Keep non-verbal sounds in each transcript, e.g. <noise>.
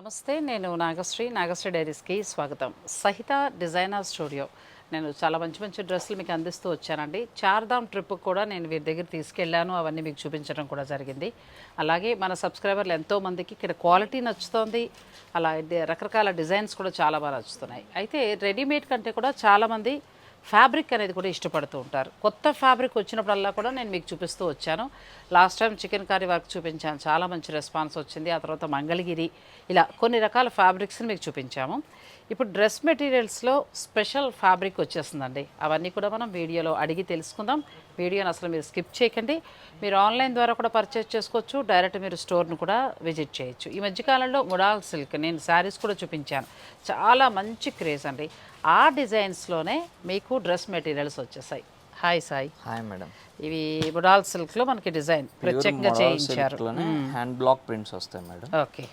నమస్తే నేను నాగశ్రీ. నాగశ్రీ డైరీస్కి స్వాగతం. సహిత డిజైనర్ స్టూడియో. నేను చాలా మంచి మంచి డ్రెస్సులు మీకు అందిస్తూ వచ్చానండి. చార్ధామ్ ట్రిప్ కూడా నేను వీరి దగ్గర తీసుకెళ్ళాను. అవన్నీ మీకు చూపించడం కూడా జరిగింది. అలాగే మన సబ్స్క్రైబర్లు ఎంతోమందికి ఇక్కడ క్వాలిటీ నచ్చుతోంది. అలా రకరకాల డిజైన్స్ కూడా చాలా బాగా నచ్చుతున్నాయి. అయితే రెడీమేడ్ కంటే కూడా చాలామంది ఫ్యాబ్రిక్ అనేది కూడా ఇష్టపడుతూ ఉంటారు. కొత్త ఫ్యాబ్రిక్ వచ్చినప్పుడల్లా కూడా నేను మీకు చూపిస్తూ వచ్చాను. Last time chicken curry work చూపించాను. చాలా మంచి రెస్పాన్స్ వచ్చింది. ఆ తర్వాత మంగళగిరి ఇలా కొన్ని రకాల ఫ్యాబ్రిక్స్ని మీకు చూపించాము. ఇప్పుడు డ్రెస్ మెటీరియల్స్లో స్పెషల్ ఫ్యాబ్రిక్ వచ్చేస్తుందండి. అవన్నీ కూడా మనం వీడియోలో అడిగి తెలుసుకుందాం. వీడియోని అసలు మీరు స్కిప్ చేయకండి. మీరు ఆన్లైన్ ద్వారా కూడా పర్చేస్ చేసుకోవచ్చు. డైరెక్ట్ మీరు స్టోర్ను కూడా విజిట్ చేయొచ్చు. ఈ మధ్యకాలంలో ముడాల్ సిల్క్ నేను శారీస్ కూడా చూపించాను. చాలా మంచి క్రేజ్ అండి. ఆ డిజైన్స్లోనే మీకు డ్రెస్ మెటీరియల్స్ వచ్చేసాయి. హాయ్ సాయి. Hi madam. ఇవి ముడాల్ సిల్క్లో మనకి డిజైన్ ప్రత్యేకంగా చేయించారు. హ్యాండ్ బ్లాక్ ప్రింట్స్ వస్తాయి మేడం. ఓకే.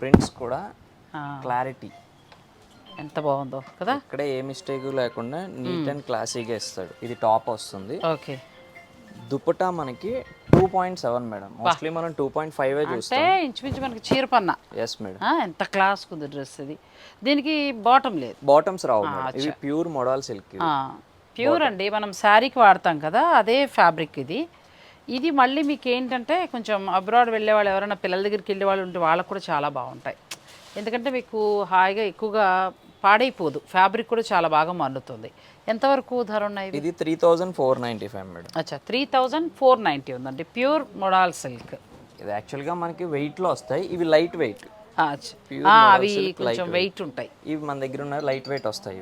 ప్రింట్స్ కూడా క్లారిటీ. ఎంత బాగుందో కదా? ఇక్కడ ఏ మిస్టేక్ లేకుండా నీట్ అండ్ క్లాసీగా ఇస్తాడు. ఇది టాప్ వస్తుంది. ఓకే. దుపట్టా మనకి two point seven madam. Mostly మనం టూ పాయింట్ ఫైవ్ చూస్తాం. ఇంచుమించు మనకి చీరపన్న ఎస్ మేడం. ఎంత క్లాస్ ఉంది డ్రెస్ ఇది. దీనికి బాటమ్ లేదు. బాటమ్స్ రావు ఇవి ప్యూర్ మోడల్ సిల్క్ ప్యూర్ అండి. మనం శారీకి వాడతాం కదా అదే ఫ్యాబ్రిక్ ఇది. ఇది మళ్ళీ మీకు ఏంటంటే కొంచెం అబ్రాడ్ వెళ్ళే వాళ్ళు ఎవరైనా పిల్లల దగ్గరికి వెళ్ళే వాళ్ళు ఉంటే వాళ్ళకు కూడా చాలా బాగుంటాయి. ఎందుకంటే మీకు హాయిగా ఎక్కువగా పాడైపోదు. ఫ్యాబ్రిక్ కూడా చాలా బాగా మన్నుతుంది ఎంతవరకు ధర ఉన్నాయి? ఇది three thousand four ninety five madam. అచ్చా త్రీ థౌజండ్ ఫోర్ నైంటీ ఉందండి. Pure modal silk. ఇది యాక్చువల్గా మనకి weight లో వస్తాయి. ఇవి లైట్ వెయిట్. అవి కొంచెం వెయిట్. ఉంటాయి. ఇవి మన దగ్గర ఉన్న లైట్ వెయిట్ వస్తాయి.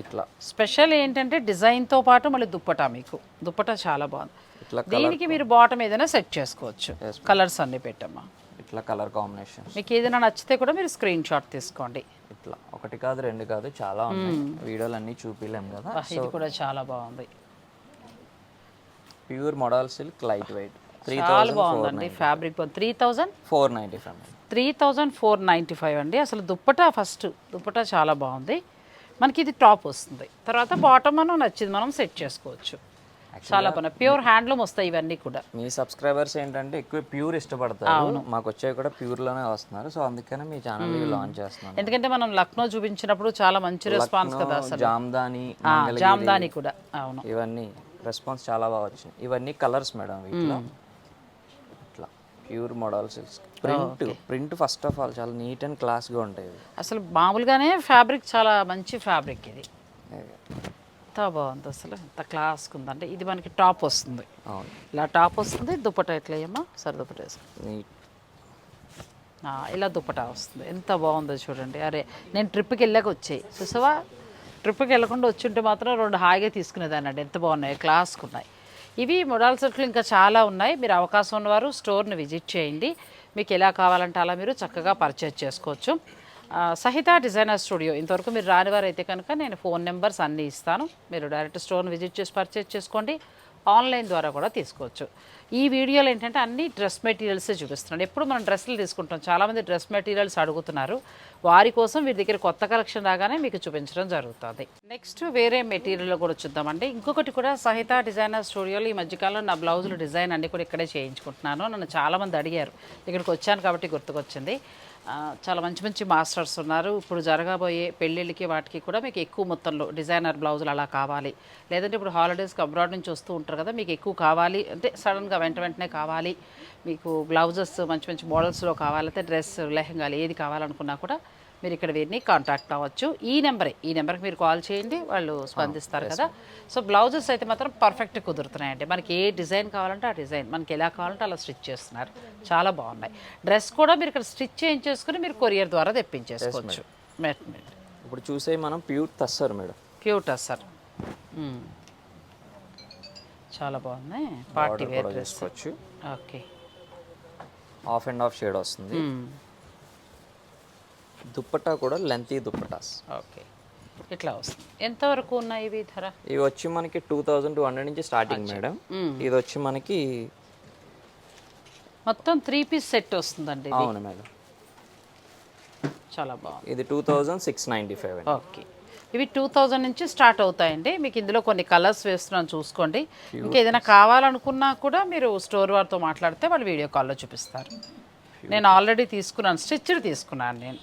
ఇట్లా. స్పెషల్ ఏంటంటే డిజైన్తో పాటు మళ్ళీ దుప్పటా మీకు. దుప్పటా చాలా బాగుంది. దీనికి మీరు బాటమ్ ఏదైనా సెట్ చేసుకోవచ్చు. కలర్స్ అన్ని పెట్టమ్మా. ఇట్లా కలర్ కాంబినేషన్ మీకు ఏదైనా నచ్చితే కూడా మీరు స్క్రీన్ షాట్ తీసుకోండి. ఇట్లా. ఒకటి కాదు రెండు కాదు చాలా ఉన్నాయి. వీడియోలు అన్ని చూపిలేం కదా. ఇది కూడా చాలా బాగుంది. Pure modal silk light weight. Three చాలా బాగుందండి fabric three thousand four ninety five. Three thousand four ninety five అండి. అసలు దుప్పటా ఫస్ట్. దుప్పటా చాలా బాగుంది. మనకి ఇది టాప్ వస్తుంది. తర్వాత బాటమ్ మనం నచ్చింది. మనం సెట్ చేసుకోవచ్చు. చాలా బాగున్నాయి. ప్యూర్ హ్యాండ్లూమ్ వస్తాయి ఇవన్నీ కూడా. మీ సబ్స్క్రైబర్స్ ఏంటంటే ఎక్కువ ప్యూర్ ఇష్టపడతారు. మాకు వచ్చేవి కూడా ప్యూర్లోనే వస్తున్నారు. సో అందుకనే మీ ఛానల్ లాంచ్ చేస్తున్నాను. ఎందుకంటే మనం లక్నో చూపించినప్పుడు చాలా మంచి రెస్పాన్స్ కదా జామ్దాని జామ్దాని కూడా. అవును. ఇవన్నీ రెస్పాన్స్ చాలా బాగా వచ్చింది ఇవన్నీ కలర్స్ మేడం వీటిలో. ఇట్లా pure modal silks print print first of all చాలా నీట్ అండ్ క్లాస్గా ఉంటాయి. అసలు మామూలుగానే ఫ్యాబ్రిక్ చాలా మంచి ఫ్యాబ్రిక్ ఇది. ఎంత బాగుంది అసలు. ఎంత క్లాస్గా ఉందంటే ఇది మనకి టాప్ వస్తుంది. ఇలా టాప్ వస్తుంది దుప్పట ఎట్లా అయ్యమ్మా సరే దుప్పట వేసుకో. ఇలా దుప్పటా వస్తుంది. ఎంత బాగుందో చూడండి. అరే నేను ట్రిప్కి వెళ్ళాక వచ్చాయి. చూసావా? ట్రిప్కి వెళ్ళకుండా వచ్చి ఉంటే మాత్రం రెండు హాయిగా తీసుకునేదాన్ని అండి ఎంత బాగున్నాయి క్లాస్కి ఉన్నాయి. ఇవి మొడాల్ సెట్లు ఇంకా చాలా ఉన్నాయి. మీరు అవకాశం ఉన్నవారు స్టోర్ని విజిట్ చేయండి. మీకు ఎలా కావాలంటే అలా మీరు చక్కగా పర్చేజ్ చేసుకోవచ్చు. సహిత డిజైనర్ స్టూడియో. ఇంతవరకు మీరు రానివారైతే కనుక నేను ఫోన్ నెంబర్స్ అన్నీ ఇస్తాను. మీరు డైరెక్ట్ స్టోర్ని విజిట్ చేసి పర్చేజ్ చేసుకోండి. ఆన్లైన్ ద్వారా కూడా తీసుకోవచ్చు. ఈ వీడియోలో ఏంటంటే అన్ని డ్రెస్ మెటీరియల్స్ చూపిస్తున్నాను ఎప్పుడు మనం డ్రెస్సులు తీసుకుంటాం. చాలామంది డ్రెస్ మెటీరియల్స్ అడుగుతున్నారు. వారి కోసం వీరి దగ్గర కొత్త కలెక్షన్ రాగానే మీకు చూపించడం జరుగుతుంది. నెక్స్ట్ వేరే మెటీరియల్ కూడా చూద్దామండి. ఇంకొకటి కూడా సహిత డిజైనర్ స్టూడియోలో ఈ మధ్యకాలంలో నా బ్లౌజులు డిజైన్ అన్ని కూడా ఇక్కడే చేయించుకుంటున్నాను. నన్ను చాలామంది అడిగారు. ఇక్కడికి వచ్చాను కాబట్టి గుర్తుకొచ్చింది. చాలా మంచి మంచి మాస్టర్స్ ఉన్నారు. ఇప్పుడు జరగబోయే పెళ్ళిళ్ళకి వాటికి కూడా మీకు ఎక్కువ మొత్తంలో డిజైనర్ బ్లౌజులు అలా కావాలి. లేదంటే ఇప్పుడు హాలిడేస్కి అబ్రాడ్ నుంచి వస్తూ ఉంటారు కదా మీకు ఎక్కువ కావాలి. అంటే సడన్గా వెంట వెంటనే కావాలి. మీకు బ్లౌజెస్ మంచి మంచి మోడల్స్లో కావాలంటే డ్రెస్ లెహంగాలు ఏది కావాలనుకున్నా కూడా మీరు ఇక్కడ వీరిని కాంటాక్ట్ అవ్వచ్చు. ఈ నెంబరే ఈ నెంబర్కి మీరు కాల్ చేయండి వాళ్ళు స్పందిస్తారు కదా. సో బ్లౌజెస్ అయితే మాత్రం పర్ఫెక్ట్ కుదురుతున్నాయండి. మనకి ఏ డిజైన్ కావాలంటే ఆ డిజైన్ మనకి ఎలా కావాలంటే అలా స్టిచ్ చేస్తున్నారు. చాలా బాగున్నాయి. డ్రెస్ కూడా మీరు ఇక్కడ స్టిచ్ చేయించేసుకుని మీరు కొరియర్ ద్వారా తెప్పించేసుకోవచ్చు. మెట్ మెట్ ఇప్పుడు చూసే మనం pure tussar madam cute sir చాలా బాగున్నాయి. Party wear dress okay off and off shade వస్తుంది. దుప్పట్టా కూడా లెంతీ దుప్పటాస్. ఓకే. ఇట్లా వస్తుంది. ఎంతవరకు ఉన్నాయి ఇవి ధర? ఇవి వచ్చి మనకి టూ థౌజండ్ టూ హండ్రెడ్ నుంచి స్టార్టింగ్ మేడం. ఇది వచ్చి మనకి మొత్తం త్రీ పీస్ సెట్ వస్తుందండి అవును మేడం. చాలా బాగుంది. ఇది two thousand six ninety five okay. ఇవి టూ థౌజండ్ నుంచి స్టార్ట్ అవుతాయండి. మీకు ఇందులో కొన్ని కలర్స్ వేస్తున్నాను చూసుకోండి. ఇంకా ఏదైనా కావాలనుకున్నా కూడా మీరు స్టోర్ వారితో మాట్లాడితే వాళ్ళు వీడియో కాల్లో చూపిస్తారు. నేను ఆల్రెడీ తీసుకున్నాను స్టిచ్డ్ తీసుకున్నాను నేను.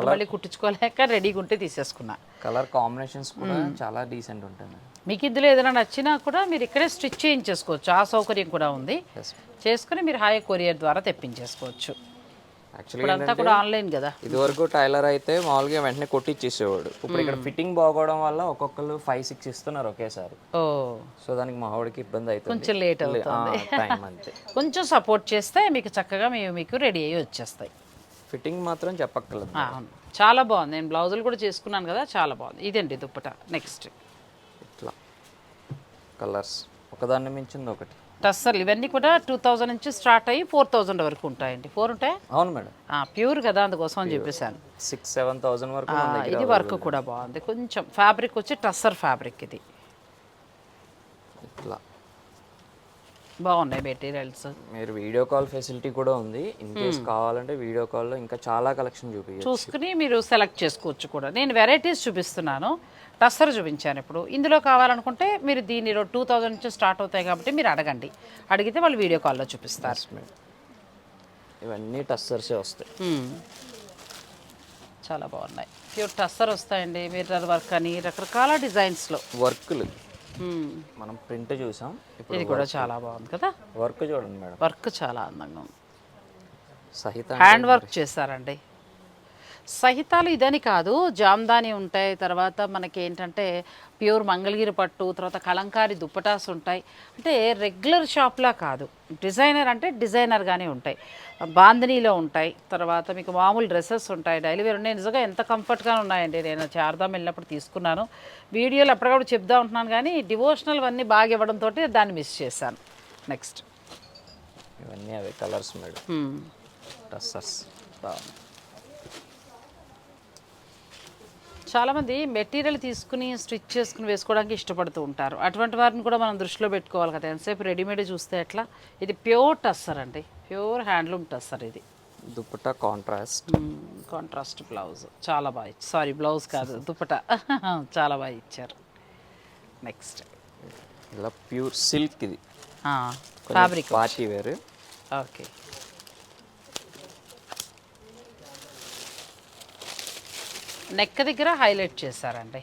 మళ్ళీ కుట్టించుకోలేక రెడీగా ఉంటే తీసేసుకున్నా. కలర్ కాంబినేషన్స్ కూడా చాలా డీసెంట్ మేడం మీకు ఇందులో ఏదైనా నచ్చినా కూడా మీరు ఇక్కడే స్టిచ్ చేయించేసుకోవచ్చు. ఆ సౌకర్యం కూడా ఉంది. చేసుకుని మీరు హాయ్ కొరియర్ ద్వారా తెప్పించేసుకోవచ్చు. యాక్చువల్లీ ఇప్పుడంతా కూడా ఆన్లైన్ కదా. ఇది వరకు టైలర్ అయితే మామూలుగా వెంటనే కొట్టిచ్చేసేవాడు. ఇప్పుడు ఇక్కడ ఫిట్టింగ్ బాగోవడం వల్ల ఒక్కొక్కరు ఫైవ్ సిక్స్ ఇస్తున్నారు ఒకేసారి. ఓ. సో దానికి మా ఆవిడకి ఇబ్బంది అవుతుంది. కొంచెం లేట్ అవుతుంది. టైం అంతే. <laughs> కొంచెం సపోర్ట్ చేస్తే మీకు చక్కగా మీ మీకు రెడీ అయ్యి వచ్చేస్తాయి. ఫిట్టింగ్ మాత్రం చెప్పక్కర్లేదు. అవును. చాలా బాగుంది. నేను బ్లౌజులు కూడా చేసుకున్నాను కదా చాలా బాగుంది. ఇదండి దుప్పట. నెక్స్ట్ ఇట్లా. కలర్స్. ఒకదాన్ని మించింది ఒకటి. టస్సర్లు. ఇవన్నీ కూడా టూ థౌజండ్ నుంచి స్టార్ట్ అయ్యి ఫోర్ థౌజండ్ వరకు ఉంటాయండి. ఫోర్ ఉంటాయి? అవును మేడం. ప్యూర్ కదా అందుకోసం అని చెప్పేశాను. సిక్స్ సెవెన్ థౌసండ్ వరకు ఇది వర్క్ కూడా బాగుంది. కొంచెం ఫ్యాబ్రిక్ వచ్చి టస్సర్ ఫ్యాబ్రిక్ ఇది. ఇట్లా. బాగున్నాయి మెటీరియల్స్ మీరు వీడియో కాల్ ఫెసిలిటీ కూడా ఉంది. ఇన్ కేస్ కావాలంటే వీడియో కాల్లో ఇంకా చాలా కలెక్షన్ చూపించచ్చు చూసుకుని మీరు సెలెక్ట్ చేసుకోవచ్చు కూడా. నేను వెరైటీస్ చూపిస్తున్నాను. టస్సర్ చూపించాను ఇప్పుడు. ఇందులో కావాలనుకుంటే మీరు దీనిలో టూ థౌజండ్ నుంచి స్టార్ట్ అవుతాయి కాబట్టి మీరు అడగండి. అడిగితే వాళ్ళు వీడియో కాల్లో చూపిస్తారు. ఇవన్నీ టస్సర్సే వస్తాయి. మ్మ్. చాలా బాగున్నాయి. ప్యూర్ టస్సర్ వస్తాయండి. మిర్రర్ వర్క్ అని రకరకాల డిజైన్స్లో. వర్క్లు. మనం ప్రింట్ చూసాం. ఇది కూడా చాలా బాగుంది కదా? వర్క్ చూడండి మేడం. వర్క్ చాలా అందంగా ఉంది. సహిత హ్యాండ్ వర్క్ చేశారండి సహితాలు ఇదని కాదు జామ్దాని ఉంటాయి తర్వాత మనకి ఏంటంటే ప్యూర్ మంగళగిరి పట్టు తర్వాత కలంకారీ దుప్పటాస్ ఉంటాయి. అంటే రెగ్యులర్ షాప్లా కాదు. డిజైనర్ అంటే డిజైనర్గానే ఉంటాయి. బాందినీలో ఉంటాయి. తర్వాత మీకు మామూలు డ్రెస్సెస్ ఉంటాయి. డైలీ వేర్ ఉన్నాయి. నిజంగా ఎంత కంఫర్ట్గా ఉన్నాయండి. నేను చార్దాం వెళ్ళినప్పుడు తీసుకున్నాను. వీడియోలు అప్పటికప్పుడు చెప్తా ఉంటున్నాను కానీ డివోషనల్ అన్నీ బాగా ఇవ్వడంతో దాన్ని మిస్ చేశాను. నెక్స్ట్. ఇవన్నీ అవే కలర్స్ మేడం. టస్సర్స్ బాగుంది. చాలామంది మెటీరియల్ తీసుకుని స్టిచ్ చేసుకుని వేసుకోవడానికి ఇష్టపడుతూ ఉంటారు. అటువంటి వారిని కూడా మనం దృష్టిలో పెట్టుకోవాలి కదా. ఎంతసేపు రెడీమేడ్ చూస్తే ఎట్లా? ఇది ప్యూర్ టస్సర్ అండి. ప్యూర్ హ్యాండ్లూమ్ టస్సర్ ఇది. దుప్పటా కాంట్రాస్ట్. Contrast blouse. చాలా బాగా ఇచ్చారు సారీ బ్లౌజ్ కాదు దుప్పట. <laughs> చాలా బాగా ఇచ్చారు. నెక్స్ట్ ఇలా ప్యూర్ సిల్క్ ఇది. Fabric party wear. Okay. Neck దగ్గర హైలైట్ చేశారండి.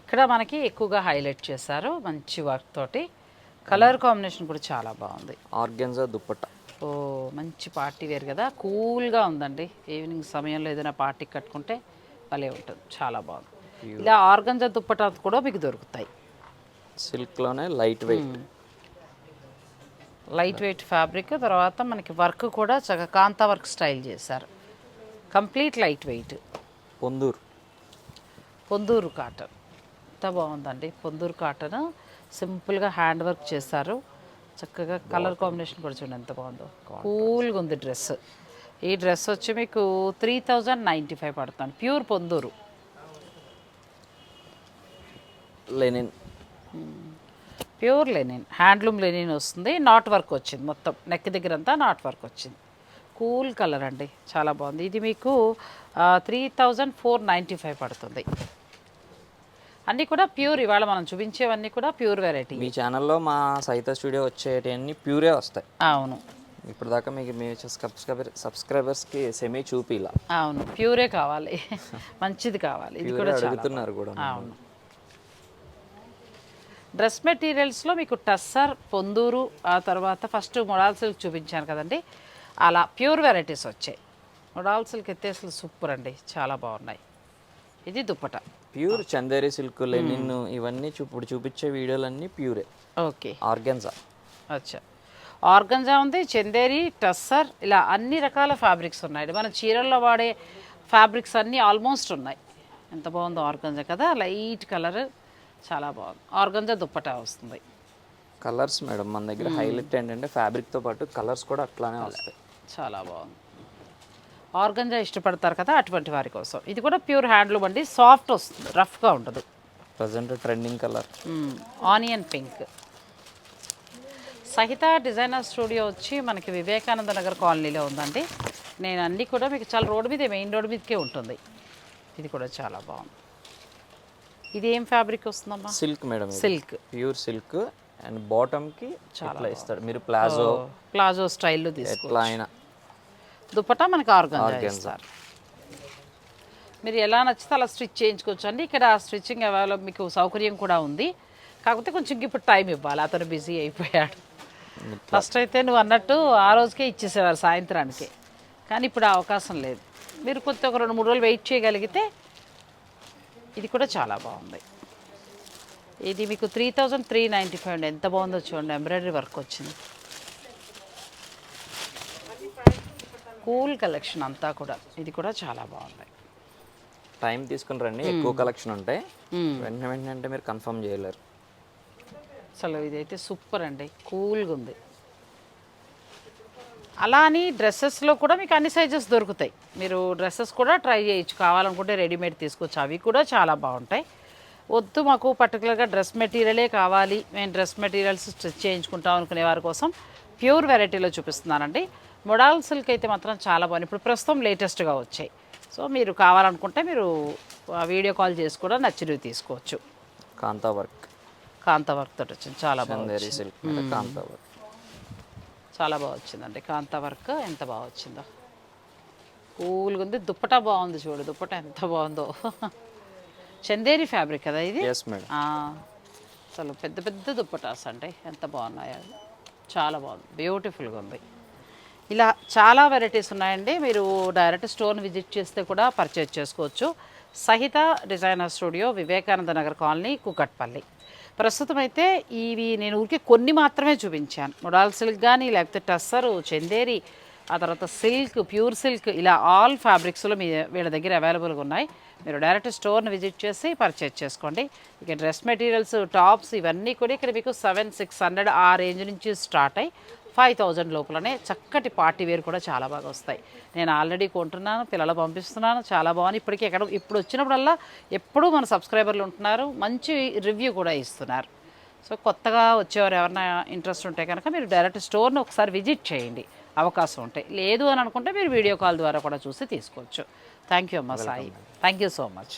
ఇక్కడ మనకి ఎక్కువగా హైలైట్ చేశారు మంచి వర్క్ తోటి. కలర్ కాంబినేషన్ కూడా చాలా బాగుంది. ఆర్గెన్జా దుప్పటా ఓ మంచి పార్టీ వేర్ కదా. కూల్గా ఉందండి. ఈవినింగ్ సమయంలో ఏదైనా పార్టీకి కట్టుకుంటే భలే ఉంటుంది. చాలా బాగుంది. ఇలా ఆర్గంజా దుప్పటా కూడా మీకు దొరుకుతాయి. సిల్క్లోనే light weight light weight fabric తర్వాత మనకి వర్క్ కూడా చక్కగా కాంతా వర్క్ స్టైల్ చేశారు. Complete light weight Ponduru. Ponduru cotton. ఎంత బాగుందండి. పొందూరు కాటన్. సింపుల్గా హ్యాండ్ వర్క్ చేశారు. చక్కగా కలర్ కాంబినేషన్ కూడా చూడండి ఎంత బాగుందో. కూల్గా ఉంది డ్రెస్. ఈ డ్రెస్ వచ్చి మీకు త్రీ థౌజండ్ నైంటీ ఫైవ్ పడుతుంది. Pure Ponduru. Linen. Pure linen. Handloom linen వస్తుంది. నాట్ వర్క్ వచ్చింది మొత్తం. నెక్ దగ్గర అంతా నాట్ వర్క్ వచ్చింది. కూల్ కలర్ అండి. చాలా బాగుంది. ఇది మీకు three thousand four ninety five పడుతుంది. అన్నీ కూడా ప్యూర్ ఇవాళ మనం చూపించేవన్నీ కూడా ప్యూర్ వెరైటీ. మీ ఛానల్లో మా సైత స్టూడియో వచ్చేటివన్నీ ప్యూరే వస్తాయి. అవును. ఇప్పుడు దాకా మీకు మీ సబ్స్క్రైబర్ సబ్స్క్రైబర్స్కి సెమీ చూపిలా. అవును. ప్యూరే కావాలి. మంచిది కావాలి. ఇది కూడా అడుగుతున్నారు కూడా అవును. డ్రెస్ మెటీరియల్స్లో మీకు టస్సర్ పొందూరు ఆ తర్వాత ఫస్ట్ మొడాల్ సిల్క్ చూపించాను కదండి. అలా ప్యూర్ వెరైటీస్ వచ్చాయి. మొడాల్ సిల్క్ అయితే అసలు సూపర్ అండి. చాలా బాగున్నాయి. ఇది దుప్పట. ప్యూర్ చందేరి సిల్క్ లెనిన్ ఇవన్నీ ఇప్పుడు చూపించే వీడియోలన్నీ ప్యూరే. ఓకే. ఆర్గెన్జా. అచ్చా. ఆర్గంజా ఉంది చందేరి టస్సర్ ఇలా అన్ని రకాల ఫ్యాబ్రిక్స్ ఉన్నాయి. మన చీరల్లో వాడే ఫ్యాబ్రిక్స్ అన్నీ ఆల్మోస్ట్ ఉన్నాయి. ఎంత బాగుందో ఆర్గంజా కదా లైట్ కలర్ చాలా బాగుంది. ఆర్గంజా దుప్పటా వస్తుంది. కలర్స్ మేడం మన దగ్గర హైలైట్ ఏంటంటే ఫ్యాబ్రిక్తో పాటు కలర్స్ కూడా అట్లానే వస్తాయి. చాలా బాగుంది. ఆర్గంజా ఇష్టపడతారు కదా అటువంటి వారి కోసం. ఇది కూడా ప్యూర్ హ్యాండ్లూమ్ అండి. సాఫ్ట్ వస్తుంది రఫ్గా ఉండదు. Present trending colour. Onion pink. Sahita designer studio వచ్చి మనకి వివేకానంద నగర్ కాలనీలో ఉందండి. నేను అన్నీ కూడా మీకు చాలా రోడ్డు మీద మెయిన్ రోడ్డు మీదకే ఉంటుంది. ఇది కూడా చాలా బాగుంది. ఇది ఏం ఫ్యాబ్రిక్ వస్తుందమ్మా? Silk madam silk. Pure silk and బాటమ్కి చాలా ఇస్తాడు. మీరు ప్లాజో ప్లాజో స్టైల్లో తీసుకో ఎట్లా అయినా. దుపట్టా మనకి ఆర్గంజా ఇస్తారు. మీరు ఎలా నచ్చితే అలా స్టిచ్ చేయించుకోవచ్చు అండి ఇక్కడ స్టిచ్చింగ్ అవైలబుల్ మీకు సౌకర్యం కూడా ఉంది. కాకపోతే కొంచెం ఇప్పుడు టైం ఇవ్వాలి. అతను బిజీ అయిపోయాడు. ఫస్ట్ అయితే నువ్వు అన్నట్టు ఆ రోజుకే ఇచ్చేసేవారు సాయంత్రానికి. కానీ ఇప్పుడు ఆ అవకాశం లేదు. మీరు కొంత ఒక రెండు మూడు రోజులు వెయిట్ చేయగలిగితే ఇది కూడా చాలా బాగుంది. ఇది మీకు three thousand three ninety five అండి. ఎంత బాగుందో చూడండి. ఎంబ్రాయిడరీ వర్క్ వచ్చింది. కూల్ కలెక్షన్ అంతా కూడా. ఇది కూడా చాలా బాగుంది టైం తీసుకుని రండి ఎక్కువ కలెక్షన్ ఉంటాయి వెంటనే వెంటనే అంటే మీరు కన్ఫర్మ్ చేయలేరు. అసలు ఇదైతే సూపర్ అండి కూల్గా ఉంది. అలా అని డ్రెస్సెస్లో కూడా మీకు అన్ని సైజెస్ దొరుకుతాయి. మీరు డ్రెస్సెస్ కూడా ట్రై చేయొచ్చు. కావాలనుకుంటే రెడీమేడ్ తీసుకోవచ్చు. అవి కూడా చాలా బాగుంటాయి. వద్దు మాకు పర్టికులర్గా డ్రెస్ మెటీరియలే కావాలి. మేము డ్రెస్ మెటీరియల్స్ స్టిచ్ చేయించుకుంటాం అనుకునే వారి కోసం ప్యూర్ వెరైటీలో చూపిస్తున్నానండి. మొడాల్ సిల్క్ అయితే మాత్రం చాలా బాగుంది. ఇప్పుడు ప్రస్తుతం లేటెస్ట్గా వచ్చాయి. సో మీరు కావాలనుకుంటే మీరు ఆ వీడియో కాల్ చేసి కూడా నచ్చినవి తీసుకోవచ్చు. కాంతా వర్క్. కాంత వర్క్ తోటి వచ్చింది. చాలా బాగుంది సిల్క్ కాంతా వర్క్. చాలా బాగా వచ్చిందండి. కాంత వర్క్ ఎంత బాగా వచ్చిందో. కూల్గా ఉంది. దుప్పటా బాగుంది చూడు. దుప్పటా ఎంత బాగుందో. <laughs> చందేరి ఫ్యాబ్రిక్ కదా ఇది? అసలు పెద్ద పెద్ద దుప్పటాస్ అండి. ఎంత బాగున్నాయి. చాలా బాగుంది. బ్యూటిఫుల్గా ఉంది. ఇలా చాలా వెరైటీస్ ఉన్నాయండి. మీరు డైరెక్ట్ స్టోర్ని విజిట్ చేస్తే కూడా పర్చేజ్ చేసుకోవచ్చు. Sahita designer studio Vivekananda Nagar colony Kukatpally ప్రస్తుతం అయితే ఇవి నేను ఊరికే కొన్ని మాత్రమే చూపించాను. మొడాల్ సిల్క్ కానీ లేకపోతే టస్సరు చందేరి ఆ తర్వాత సిల్క్ ప్యూర్ సిల్క్ ఇలా ఆల్ ఫ్యాబ్రిక్స్లో మీ వీళ్ళ దగ్గర అవైలబుల్గా ఉన్నాయి. మీరు డైరెక్ట్ స్టోర్ని విజిట్ చేసి పర్చేజ్ చేసుకోండి. ఇక డ్రెస్ మెటీరియల్స్ టాప్స్ ఇవన్నీ కూడా ఇక్కడ మీకు సెవెన్ సిక్స్ హండ్రెడ్ ఆ రేంజ్ నుంచి స్టార్ట్ అయ్యి ఫైవ్ థౌజండ్ లోపలనే చక్కటి పార్టీ వేర్ కూడా చాలా బాగా వస్తాయి. నేను ఆల్రెడీ కొంటున్నాను పిల్లలు పంపిస్తున్నాను చాలా బాగుంది. ఇప్పటికీ ఎక్కడ ఇప్పుడు వచ్చినప్పుడల్లా ఎప్పుడూ మన సబ్స్క్రైబర్లు ఉంటున్నారు మంచి రివ్యూ కూడా ఇస్తున్నారు. సో కొత్తగా వచ్చేవారు ఎవరైనా ఇంట్రెస్ట్ ఉంటే కనుక మీరు డైరెక్ట్ స్టోర్ని ఒకసారి విజిట్ చేయండి. అవకాశం ఉంటే. లేదు అని అనుకుంటే మీరు వీడియో కాల్ ద్వారా కూడా చూసి తీసుకోవచ్చు. థ్యాంక్ యూ అమ్మ Sai. Thank you so much.